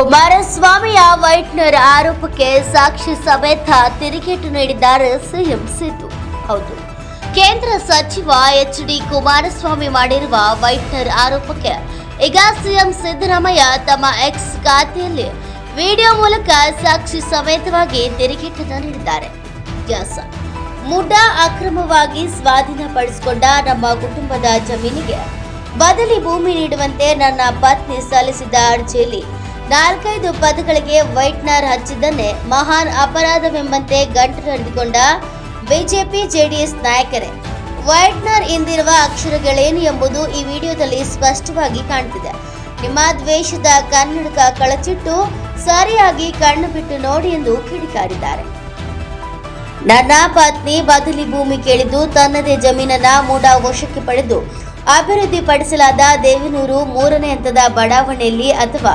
ಕುಮಾರಸ್ವಾಮಿಯ whitener ಆರೋಪಕ್ಕೆ ಸಾಕ್ಷಿ ಸಮೇತ ತಿರುಗೇಟು ನೀಡಿದ್ದಾರೆ ಸಿಎಂ ಸಿದ್ದು. ಹೌದು. ಕೇಂದ್ರ ಸಚಿವ ಎಚ್ ಡಿ ಕುಮಾರಸ್ವಾಮಿ ಮಾಡಿರುವ ವೈಟ್ನರ್ ಆರೋಪಕ್ಕೆ ಈಗ ಸಿಎಂ ಸಿದ್ದರಾಮಯ್ಯ ತಮ್ಮ ಎಕ್ಸ್ ಖಾತೆಯಲ್ಲಿ ವಿಡಿಯೋ ಮೂಲಕ ಸಾಕ್ಷಿ ಸಮೇತವಾಗಿ ತಿರುಗೇಟನ್ನು ನೀಡಿದ್ದಾರೆ. ಮುಡಾ ಅಕ್ರಮವಾಗಿ ಸ್ವಾಧೀನಪಡಿಸಿಕೊಂಡ ನಮ್ಮ ಕುಟುಂಬದ ಜಮೀನಿಗೆ ಬದಲಿ ಭೂಮಿ ನೀಡುವಂತೆ ನನ್ನ ಪತ್ನಿ ಸಲ್ಲಿಸಿದ ಅರ್ಜಿಯಲ್ಲಿ ನಾಲ್ಕೈದು ಪದಗಳಿಗೆ ವೈಟ್ನರ್ ಹಚ್ಚಿದ್ದನ್ನೇ ಮಹಾನ್ ಅಪರಾಧವೆಂಬಂತೆ ಗಂಟು ನಡೆದುಕೊಂಡ ಬಿಜೆಪಿ ಜೆಡಿಎಸ್ ನಾಯಕರೇ. ವೈಟ್ನರ್ ಎಂದಿರುವ ಅಕ್ಷರಗಳೇನು ಎಂಬುದು ಈ ವಿಡಿಯೋದಲ್ಲಿ ಸ್ಪಷ್ಟವಾಗಿ ಕಾಣ್ತಿದೆ. ನಿಮ್ಮ ದ್ವೇಷದ ಕನ್ನಡಕ ಕಳಚಿಟ್ಟು ಸರಿಯಾಗಿ ಕಣ್ಣು ಬಿಟ್ಟು ನೋಡಿ ಎಂದು ಕಿಡಿಕಾರಿದ್ದಾರೆ. ನನ್ನ ಪತ್ನಿ ಬದಲಿ ಭೂಮಿ ಕೇಳಿದ್ದು ತನ್ನದೇ ಜಮೀನನ್ನ ಮೂಡ ವಶಕ್ಕೆ ಪಡೆದು ಅಭಿವೃದ್ಧಿಪಡಿಸಲಾದ ದೇವನೂರು ಮೂರನೇ ಹಂತದ ಬಡಾವಣೆಯಲ್ಲಿ ಅಥವಾ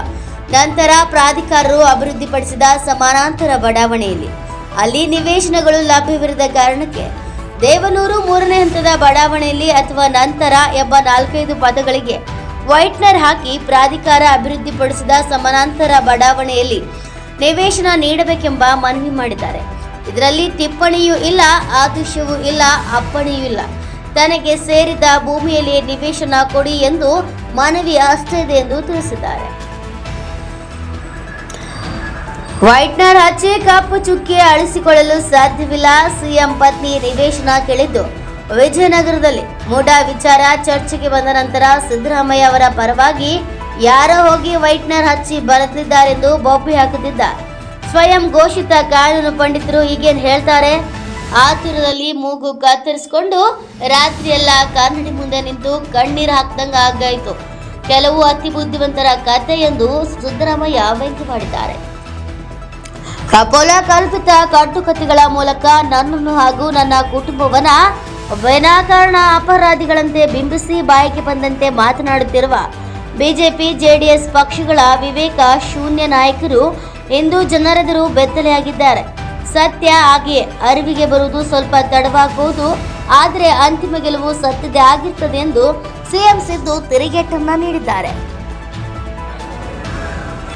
ನಂತರ ಪ್ರಾಧಿಕಾರರು ಅಭಿವೃದ್ಧಿಪಡಿಸಿದ ಸಮಾನಾಂತರ ಬಡಾವಣೆಯಲ್ಲಿ. ಅಲ್ಲಿ ನಿವೇಶನಗಳು ಲಭ್ಯವಿರದ ಕಾರಣಕ್ಕೆ ದೇವನೂರು ಮೂರನೇ ಹಂತದ ಬಡಾವಣೆಯಲ್ಲಿ ಅಥವಾ ನಂತರ ಎಂಬ ನಾಲ್ಕೈದು ಪದಗಳಿಗೆ ವೈಟ್ನರ್ ಹಾಕಿ ಪ್ರಾಧಿಕಾರ ಅಭಿವೃದ್ಧಿಪಡಿಸಿದ ಸಮಾನಾಂತರ ಬಡಾವಣೆಯಲ್ಲಿ ನಿವೇಶನ ನೀಡಬೇಕೆಂಬ ಮನವಿ ಮಾಡಿದ್ದಾರೆ. ಇದರಲ್ಲಿ ಟಿಪ್ಪಣಿಯೂ ಇಲ್ಲ ಆದೇಶವೂ ಇಲ್ಲ, ಅಪ್ಪಣೆಯೂ ಇಲ್ಲ. ತನಗೆ ಸೇರಿದ ಭೂಮಿಯಲ್ಲಿ ನಿವೇಶನ ಕೊಡಿ ಎಂದು ಮನವಿ ಅಷ್ಟೇ ಇದೆ ಎಂದು ತಿಳಿಸಿದ್ದಾರೆ. ವೈಟ್ನರ್ ಹಚ್ಚೆ ಕಪ್ಪು ಚುಕ್ಕಿ ಅಳಿಸಿಕೊಳ್ಳಲು ಸಾಧ್ಯವಿಲ್ಲ. ಸಿಎಂ ಪತ್ನಿ ನಿವೇಶನ ಕೇಳಿದ್ದು ವಿಜಯನಗರದಲ್ಲಿ. ಮೂಡಾ ವಿಚಾರ ಚರ್ಚೆಗೆ ಬಂದ ನಂತರ ಸಿದ್ದರಾಮಯ್ಯ ಅವರ ಪರವಾಗಿ ಯಾರೋ ಹೋಗಿ ವೈಟ್ನರ್ ಹಚ್ಚಿ ಬರೆದಿದ್ದಾರೆಂದು ಬೊಬ್ಬೆ ಹಾಕುತ್ತಿದ್ದ ಸ್ವಯಂ ಘೋಷಿತ ಕಾನೂನು ಪಂಡಿತರು ಈಗೇನು ಹೇಳ್ತಾರೆ? ಆತುರದಲ್ಲಿ ಮೂಗು ಕತ್ತರಿಸಿಕೊಂಡು ರಾತ್ರಿಯೆಲ್ಲ ಕನ್ನಡಿ ಮುಂದೆ ನಿಂತು ಕಣ್ಣೀರು ಹಾಕ್ದಂಗ ಆಗಾಯಿತು. ಕೆಲವು ಅತಿ ಬುದ್ಧಿವಂತರ ಕತೆ ಎಂದು ಸಿದ್ದರಾಮಯ್ಯ ವ್ಯಂಗ್ಯವಾಡಿದ್ದಾರೆ ಕಪೋಲ ಕಲ್ಪಿತ ಕಟ್ಟುಕತೆಗಳ ಮೂಲಕ ನನ್ನನ್ನು ಹಾಗೂ ನನ್ನ ಕುಟುಂಬವನ್ನ ವಿನಾಕಾರಣ ಅಪರಾಧಿಗಳಂತೆ ಬಿಂಬಿಸಿ ಬಾಯಿಗೆ ಬಂದಂತೆ ಮಾತನಾಡುತ್ತಿರುವ ಬಿಜೆಪಿ, ಜೆಡಿಎಸ್ ಪಕ್ಷಗಳ ವಿವೇಕ ಶೂನ್ಯ ನಾಯಕರು ಇಂದು ಜನರೆದುರು ಬೆತ್ತಲೆಯಾಗಿದ್ದಾರೆ. ಸತ್ಯ ಹಾಗೆ ಅರಿವಿಗೆ ಬರುವುದು ಸ್ವಲ್ಪ ತಡವಾಗಬಹುದು ಆದರೆ ಅಂತಿಮ ಗೆಲುವು ಸತ್ಯದೇ ಆಗಿರ್ತದೆ ಎಂದು ಸಿಎಂ ಸಿದ್ದು ತಿರುಗೇಟನ್ನ ನೀಡಿದ್ದಾರೆ.